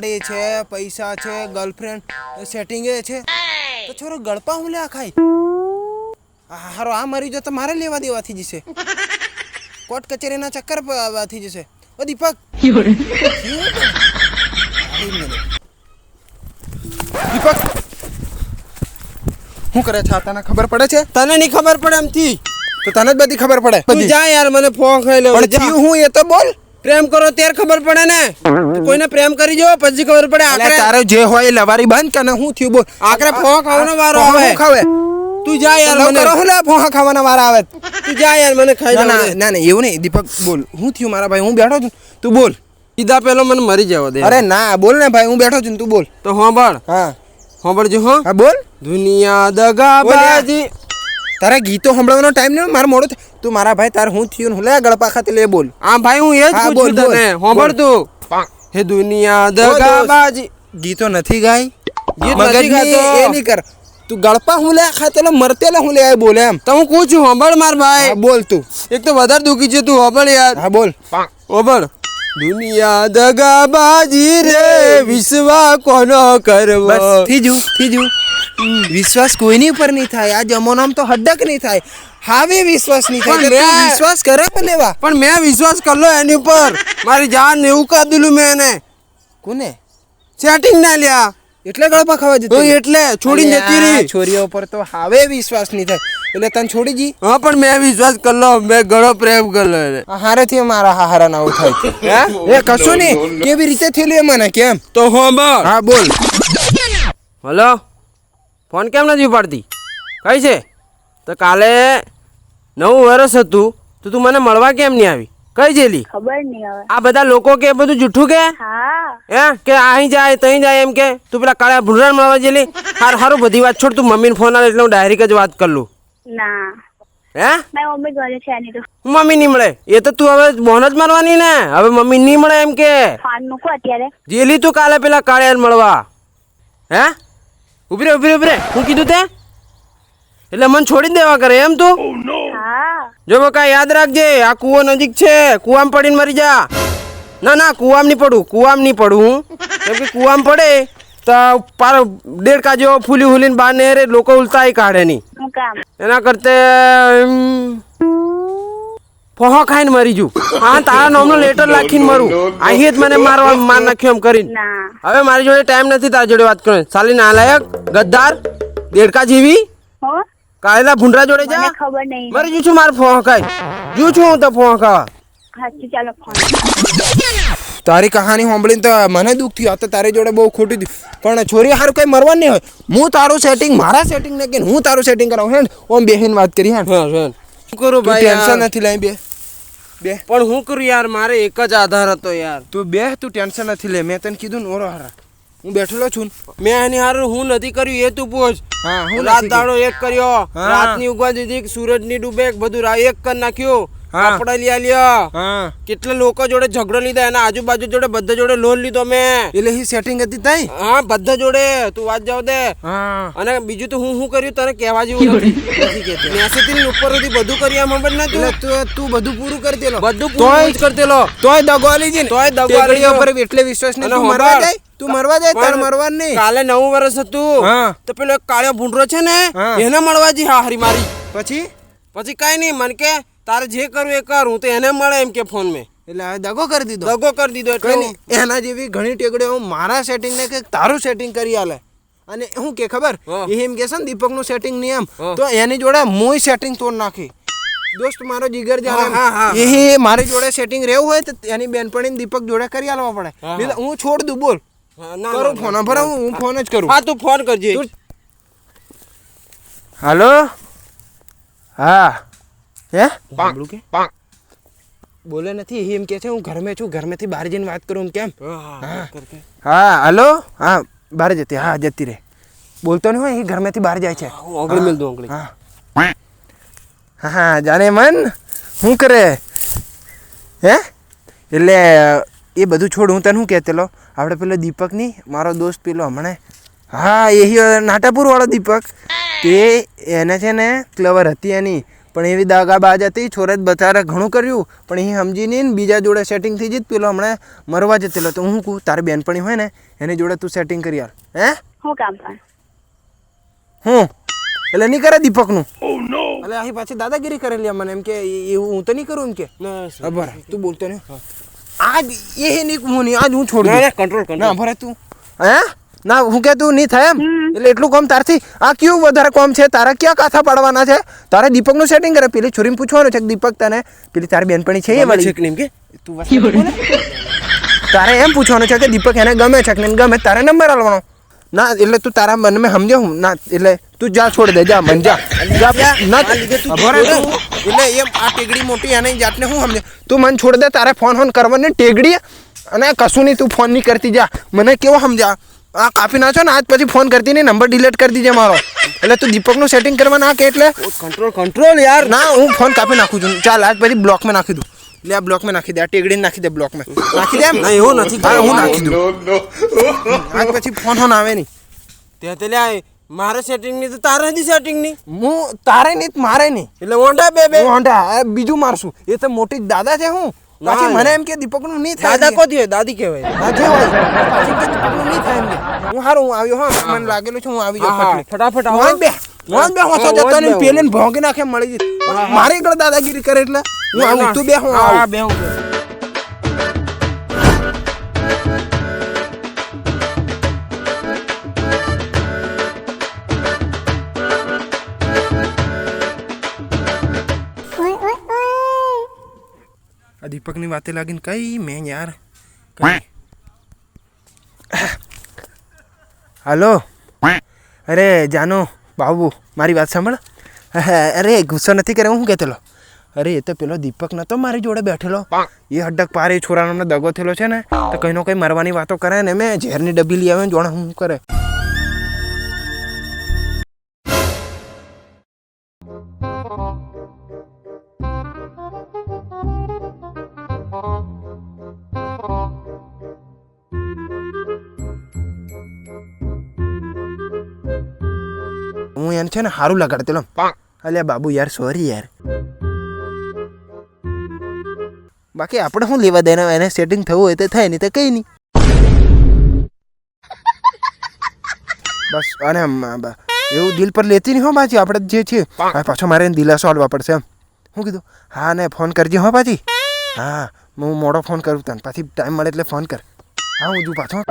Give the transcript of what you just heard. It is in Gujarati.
ગાડી છે પૈસા છે ગર્લફ્રેન્ડ સેટિંગ એ છે. તો છોરો ગળપા હું લે ખાઈ હારો આ મરી જો તો મારે લેવા દેવાથી જશે કોર્ટ કચેરીના ચક્કર આવવાથી જશે ઓ દીપક! દીપક! શું કરે છે? તને ખબર પડે છે? તને નહીં ખબર પડે એમથી. તો તને જ બધી ખબર પડે. જા યાર મને ફોન ખાઈ લે હું એ તો બોલ. પ્રેમ કરો ત્યારે ખબર પડે ને. કોઈને પ્રેમ કરી જો પછી ખબર પડે આખરે. તારે જે હોય એ લવારી બંધ કે હું થયું બોલ. આખરે ફોન ખાવાનો વારો આવે. ખાવે? તું જા યાર મને. રહો લે ફોહા ખાવાના વારા આવે. તું જા યાર મને ખાઈ ના ના ના એવું નહીં. દીપક બોલ. હું થયું મારા ભાઈ? હું બેઠો છું. તું બોલ. સીધા પેલો મને મરી જવા દે. અરે ના બોલ ને ભાઈ. હું બેઠો છું તું બોલ. તો હોંબળ હા. હોંભળજો હો. હા બોલ. દુનિયા દગાબાજી. તારા ગીતો સંભળાવવાનો ટાઈમ નહીં મારે મોડો તું મારા ભાઈ તારે હું થયું હું લે ગળપા ખાતે લે બોલ. આ ભાઈ હું એ જ બોલ, પૂછું તને. સાંભળ તું. હે. દુનિયા દગાબાજી. ગીતો નથી ગાય? ગીત નથી ગાતો. એ નહીં કર. તું ગળપા હું લે ખાતે લો મરતે લે હું લે બોલે એમ. તો હું કહું છું હોંભળ માર ભાઈ. બોલ તું. એક તો વધારે દુખી છે તું હોબળ યાર. હા બોલ. હોબળ દુનિયા દગાબાજી રે વિશ્વા કોનો કરવો? થીજુ થીજુ. વિશ્વાસ કોઈની ઉપર નહીં થાય. આ જમાનામાં તો હડક નહીં થાય. હાવે વિશ્વાસ નહીં થાય. મેં- વિશ્વાસ કરે લેવા પણ મેં વિશ્વાસ કરલો એની ઉપર. મારી જાન એવું કહી દીધું મેં એને. કોને? સેટિંગ ના લ્યા. એટલે ગળપા ખાવા જતી એટલે છોડીને જતી રહી. છોરીઓ ઉપર તો હાવે વિશ્વાસ નહીં થાય. એટલે તને છોડી જી હા પણ મેં વિશ્વાસ કરલો મેં ઘણો પ્રેમ કરલો એને. આ હારેથી મારા હારા ના થાય. હે? એ કશું નહીં. કેવી રીતે થયેલું એ મને કેમ? તો હોંભળ હા બોલ. હલો? ફોન કેમ નથી ઉપાડતી? કઈ છે? તો કાલે નવું વર્ષ હતું તો તું મને મળવા કેમ નહીં આવી? કઈ જેલી? ખબર નહીં હવે. આ બધા લોકો કે બધું જૂઠું કે? હા. હે? કે અહીં જાય તહીં જાય એમ કે? તું પેલા કાળા ભૂંડરા મળવા જેલી? હાર હારું બધી વાત છોડ તું મમ્મીને ફોન આવે એટલે હું ડાયરેક્ટ જ વાત કરું. ના. હે? મારી મમ્મી ઘરે છે એની તો. મમ્મી નહીં મળે. એ તો તું હવે બોન જ મારવાની ને. હવે મમ્મી નહીં મળે એમ કે. ફોન મૂકો અત્યારે. જેલી તું કાલે પેલા કાળિયાને મળવા. હે? ઊભી રે ઊભી રે ઊભી રે. હું કીધું તે? એટલે મન છોડી દેવા કરે એમ તું? જો બકા યાદ રાખજે આ કૂવો નજીક છે કૂવામાં પડીને મરી જા. ના ના કૂવામાં નહીં પડું કૂવામાં નહીં પડું હું. કેમ કે કૂવામાં પડે તો પાર દેડ કાજો ફૂલી ફૂલીને બહાર ને રે લોકો ઉલતાય કાઢે નહીં. એના કરતે એમ, ફોહો ખાઈને મરી જુ હા તારા નામનો લેટર લખીને મરું. અહીં જ મને મારવા માર નાખ્યો એમ કરીને. હવે મારી જોડે ટાઈમ નથી તારી જોડે વાત કરવાની. સાલી નાલાયક ગદ્દાર દેડકા જેવી. કાયલા ભૂંડરા જોડે મને જા. ખબર નહીં. મરી જુ છું મારે ફોહ ખાઈ જુ છું હું તો ફોહ ખાવા હાચું ચાલો ફોન તારી કહાની સાંભળીને તો મને દુઃખ થયું. આ તો તારી જોડે બહુ ખોટી થયું પણ છોરી હારું કઈ મરવા નહીં હોય. હું તારું સેટિંગ મારા સેટિંગ ને કે હું તારું સેટિંગ કરાવું? હેડ ઓમ બેહીન વાત કરી હેડ શું કરું ભાઈ ટેન્શન નથી લઈ બે. બે. પણ હું કરું યાર મારે એક જ આધાર હતો યાર. તું બે તું ટેન્શન નથી લે મેં તને કીધું ને ઓરો હારા. હું બેઠેલો છું. મેં એની હારું હું નથી કર્યું એ તું પૂછ. હા હું રાત દાડો એક કર્યો. રાતની ઉગવા દીધી સૂરજની ડૂબે બધું એક કરી નાખ્યું. હા. કપડા લઈ આલ્યા હા. કેટલા લોકો જોડે ઝઘડો લીધા એના આજુબાજુ જોડે બધા જોડે લોન લીધો મેં. એટલે હી સેટિંગ હતી તઈ? હા બધા જોડે. તું વાત જાવ દે. હા. અને બીજું તો હું શું કર્યું તને કહેવા જેવું નથી. કેતી કહેતી. નેસેથી ઉપર સુધી બધું કરી આમ ખબર ના તું? તું તું બધું પૂરું કરી દેલો. બધું પૂરું જ કરતેલો તોય દગો આલી તોય દગો પર એટલે વિશ્વાસ નહીં. તું મરવા જાય? તું મરવા જાય? તાર મરવા નહીં. કાલે નવું વર્ષ હતું. હા. તો પેલો એક કાળો ભૂંડરો છે ને એને મળવા જી હા હરી મારી. પછી? પછી કઈ નહીં મન કે તારે જે કરવું એ કર હું તો એને મળે એમ કે ફોન મેં. એટલે હવે દગો કરી દીધો. દગો કરી દીધો એટલે હું- એના. જેવી ઘણી ટેકડીઓ મારા સેટિંગ ને કે તારું સેટિંગ કરી આલે. અને હું કે ખબર? એ એમ કે છે ને દીપકનું સેટિંગ નહીં એમ તો એની જોડે મોય સેટિંગ તોડ નાખી. દોસ્ત મારો જીગર હા, હા, હા, જાણે એ મારી જોડે સેટિંગ રહેવું હોય તો એની બેનપણી દીપક જોડે કરી આલવા પડે. હા, હું. છોડ દઉં બોલ. હા, કરું ફોન પર ભરા હું ફોન જ કરું. હા તું ફોન કરજે. હાલો? હા. હે? સાંભળું કે? બોલે નથી એમ કે છે હું ઘરમાં છું ઘરમાંથી બહાર જઈને વાત કરું કેમ? હા, હાલો? હા બહાર જતી હા જતી રે બોલતો નહીં હોય એ ઘરમાંથી બહાર જાય છે. ઓગળી મેલ દઉં ઓગળી. હા. હા હા જાણે મન શું કરે? હે? એટલે એ બધું છોડ હું તને શું કહેતેલો આપણે પેલો દીપક નહીં મારો દોસ્ત પેલો હમણે. હા એ નાટાપુર વાળો દીપક. તે એને છે ને ક્લવર હતી એની. પણ એવી દાગાબાજ હતી છોરે બચારા ઘણું કર્યું પણ એ સમજી નહીં ને બીજા જોડે સેટિંગ થઈ જત પેલો હમણાં મરવા જતેલો તો હું કહું તારી બેનપણી હોય ને એની જોડે તું સેટિંગ કરી આલ. હે? હું કામ હું? એટલે નહીં કરે દીપકનું? એટલે અહીં પાછી દાદાગીરી કરેલી મને એમ કે એવું હું તો નહીં કરું એમ કે? બરાબર તું બોલતો ને આજ એ નહીં હું નહીં આજ હું છોડું કંટ્રોલ કંટ્રોલ ના ભરે તું. હે? ના હું કે તું નહીં થાય એમ? એટલે એટલું કોમ તારથી? આ કયું વધારે કોમ છે? તારા ક્યાં કાથા પાડવાના છે? તારે દીપકનું સેટિંગ કરે. પેલી છોરીને પૂછવાનું છે કે દીપક તને? પેલી તારી બેનપણી છે એ વાળી. કે તું તારે એમ પૂછવાનું છે કે દીપક એને ગમે છે કે ગમે. તારે નંબર આલવાનો. ના એટલે તું તારા મન મેં સમજ્યો હું ના એટલે તું જા છોડ દે. જા મન જા. જા ના એટલે એમ આ ટેગડી મોટી આની જાતને હું સમજે? તું મન છોડ દે તારે ફોન ફોન કરવાની ટેગડી. અને કશું નહીં તું ફોન નહીં કરતી. જા. મને કેવો સમજા આ કાપી નાખો ને આજ પછી ફોન કરતી નહીં નંબર ડિલીટ કરી દીજે મારો. એટલે તું દીપકનું સેટિંગ કરવા ના કે એટલે? કંટ્રોલ કંટ્રોલ યાર. ના હું ફોન કાપી નાખું છું. ચાલ આજ પછી બ્લોકમાં નાખી દઉં. લે આ બ્લોકમાં નાખી દે આ ટેગડીને નાખી દે બ્લોકમાં નાખી દે એમ? ના, એવું નથી હા હું નાખી દઉં. આજ પછી ફોન ફોન આવે નહીં. તે તે લે મારે સેટિંગની તો તારે નથી સેટિંગની. હું તારે નહીં મારે નહીં. એટલે ઓંડા બે બે. ઓંડા બીજું મારશું. એ તો મોટી દાદા છે હું. ના, પાછી મને એમ કે દીપકનું નહીં થાય દાદા કોથી હોય દાદી કહેવાય. દાદી હોય. પાછી કે દીપકનું નહીં થાય એમ કે. હું હારું હું આવ્યો હા. મને લાગેલું છે હું આવી જાઉં. ફટાફટ આવો. બે હું બે હોંસો જતો ને પેલે ભોંગી નાખે મળી જઈ મારે એકલો દાદાગીરી કરે એટલે હું આવું તું બે હું હા આવું. બે હું દીપકની વાતે લાગીને કઈ મેં યાર હાલો અરે જાનો બાબુ મારી વાત સાંભળ અરે ગુસ્સો નથી કરે હું કહેતેલો અરે એ તો પેલો દીપક નતો મારી જોડે બેઠેલો એ હડક પારે છોરાનો દગો થયેલો છે ને તો કઈનો કઈ મરવાની વાતો કરે ને મેં ઝેરની ડબ્બી લઈ આવે જોણે હું કરે હું એને છે ને સારું લગાડતેલો અલ્યા બાબુ યાર સોરી યાર. બાકી આપણે શું લેવા દેના? એને સેટિંગ થવું હોય તો થાય નહીં તો કઈ નહીં. બસ અને એવું દિલ પર લેતી નહીં હો પાછી આપણે જે છે પાછો મારે દિલાસો આલવા પડશે એમ. શું કીધું હા ને ફોન કરજે હો પાછી. હા હું મોડો ફોન કરું તને. પાછી ટાઈમ મળે એટલે ફોન કર. હા હું જુ પાછો.